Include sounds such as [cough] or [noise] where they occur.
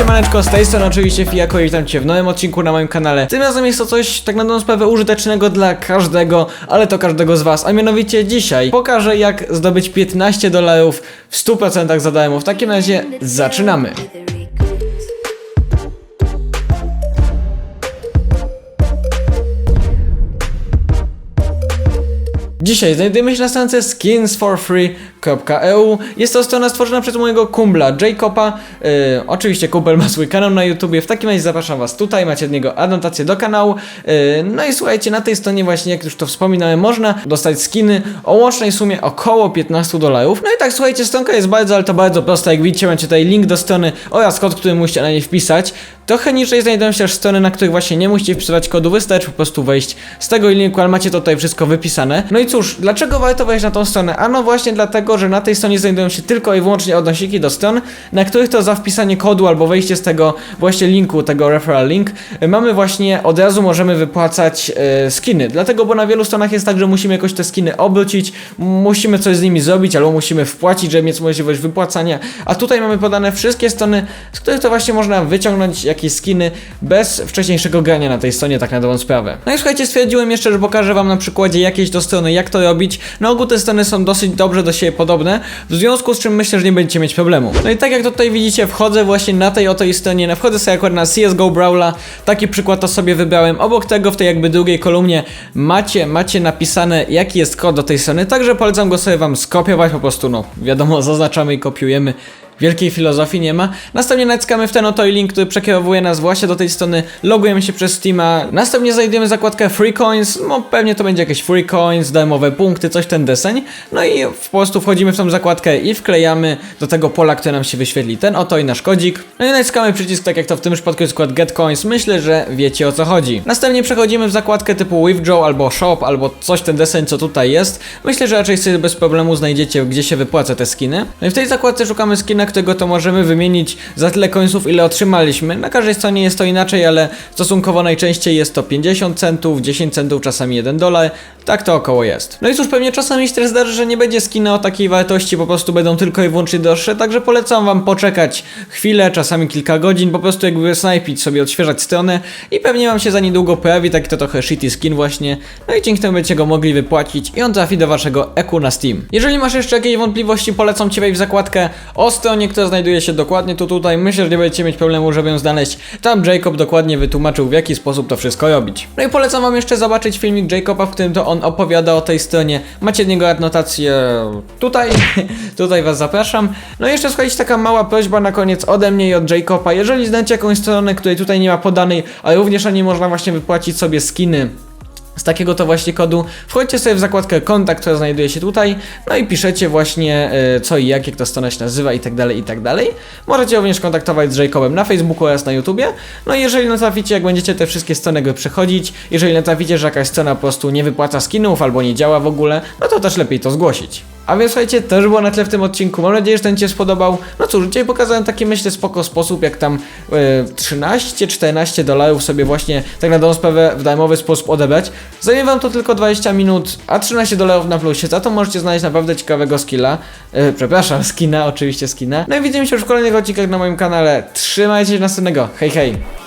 Cześć, maneczko, z tej strony oczywiście Fijako i witam Cię w nowym odcinku na moim kanale. Tym razem jest to coś tak na dobrą sprawę użytecznego dla każdego, ale to każdego z Was, a mianowicie dzisiaj pokażę jak zdobyć 15 dolarów w 100% za darmo. W takim razie zaczynamy. Dzisiaj znajdujemy się na stronce skinsforfree.eu. Jest to strona stworzona przez mojego kumpla Jacoba. Yy, oczywiście kumpel ma swój kanał na YouTubie. W takim razie zapraszam Was tutaj, macie od niego adnotację do kanału. Yy, no i słuchajcie, na tej stronie właśnie, jak już to wspominałem, można dostać skiny o łącznej sumie około 15 dolarów. No i tak, słuchajcie, stronka jest bardzo, ale to bardzo prosta. Jak widzicie, macie tutaj link do strony oraz kod, który musicie na niej wpisać. Trochę niżej znajdują się też strony, na których właśnie nie musicie wpisywać kodu, wystarczy po prostu wejść z tego linku, ale macie tutaj wszystko wypisane. No i cóż, dlaczego warto wejść na tą stronę? Ano właśnie dlatego, że na tej stronie znajdują się tylko i wyłącznie odnośniki do stron, na których to za wpisanie kodu albo wejście z tego właśnie linku, tego referral link, mamy właśnie od razu możemy wypłacać e, skiny. Dlatego, bo na wielu stronach jest tak, że musimy jakoś te skiny obrócić, musimy coś z nimi zrobić, albo musimy wpłacić, żeby mieć możliwość wypłacania. A tutaj mamy podane wszystkie strony, z których to właśnie można wyciągnąć jakieś skiny bez wcześniejszego grania na tej stronie, tak na dobrą sprawę. No i słuchajcie, stwierdziłem jeszcze, że pokażę wam na przykładzie jakieś do strony, jak to robić. Na ogół te strony są dosyć dobrze do siebie podobne, w związku z czym myślę, że nie będziecie mieć problemu. No i tak jak tutaj widzicie, wchodzę właśnie na tej oto stronie, wchodzę sobie akurat na CSGO Brawla, taki przykład to sobie wybrałem. Obok tego w tej jakby drugiej kolumnie macie, macie napisane jaki jest kod do tej strony, także polecam go sobie wam skopiować po prostu, no wiadomo, zaznaczamy i kopiujemy. Wielkiej filozofii nie ma. Następnie naciskamy w ten oto link, który przekierowuje nas właśnie do tej strony. Logujemy się przez Steama. Następnie znajdujemy zakładkę Free Coins. No pewnie to będzie jakieś Free Coins, darmowe punkty, coś ten deseń. No i po prostu wchodzimy w tą zakładkę i wklejamy do tego pola, które nam się wyświetli. Ten oto i nasz kodzik. No i naciskamy przycisk, tak jak to w tym przypadku jest skład Get Coins. Myślę, że wiecie o co chodzi. Następnie przechodzimy w zakładkę typu Withdraw albo Shop, albo coś ten deseń, co tutaj jest. Myślę, że raczej sobie bez problemu znajdziecie, gdzie się wypłaca te skiny. No i w tej zakładce szukamy skina, którego to możemy wymienić za tyle końców, ile otrzymaliśmy. Na każdej stronie jest to inaczej, ale stosunkowo najczęściej jest to 50 centów, 10 centów, czasami 1 dolar. Tak to około jest. No i cóż, pewnie czasami się też zdarzy, że nie będzie skina o takiej wartości, po prostu będą tylko i wyłącznie droższe, także polecam wam poczekać chwilę, czasami kilka godzin, po prostu jakby snajpić sobie, odświeżać stronę i pewnie wam się za niedługo pojawi taki to trochę shitty skin właśnie, no i dzięki temu będziecie go mogli wypłacić i on trafi do waszego EQ na Steam. Jeżeli masz jeszcze jakieś wątpliwości, polecam ci wejść w zakładkę o stronie, która znajduje się dokładnie tu tutaj, myślę, że nie będziecie mieć problemu, żeby ją znaleźć. Tam Jacob dokładnie wytłumaczył, w jaki sposób to wszystko robić. No i polecam wam jeszcze zobaczyć filmik Jacoba, w którym to on opowiada o tej stronie. Macie od niego adnotację tutaj, [laughs] tutaj was zapraszam. No i jeszcze słuchajcie, taka mała prośba na koniec ode mnie i od Jacoba. Jeżeli znacie jakąś stronę, której tutaj nie ma podanej, a również na niej można właśnie wypłacić sobie skiny, z takiego to właśnie kodu wchodźcie sobie w zakładkę kontakt, która znajduje się tutaj, no i piszecie właśnie e, co i jak, jak ta strona się nazywa i tak dalej, i tak dalej. Możecie również kontaktować z Jacobem na Facebooku oraz na YouTubie. No i jeżeli natraficie, jak będziecie te wszystkie strony przechodzić, jeżeli natraficie, że jakaś strona po prostu nie wypłaca skinów albo nie działa w ogóle, no to też lepiej to zgłosić. A więc słuchajcie, to już było na tle w tym odcinku. Mam nadzieję, że ten Ci się spodobał. No cóż, dzisiaj pokazałem taki myślę spoko sposób, jak tam e, 13-14 dolarów sobie właśnie tak na dobrą sprawę w darmowy sposób odebrać. Zajmie Wam to tylko 20 minut, a 13 dolarów na plusie. Za to możecie znaleźć naprawdę ciekawego skilla. E, przepraszam, skina, oczywiście skina. No i widzimy się już w kolejnych odcinkach na moim kanale. Trzymajcie się następnego. Hej, hej!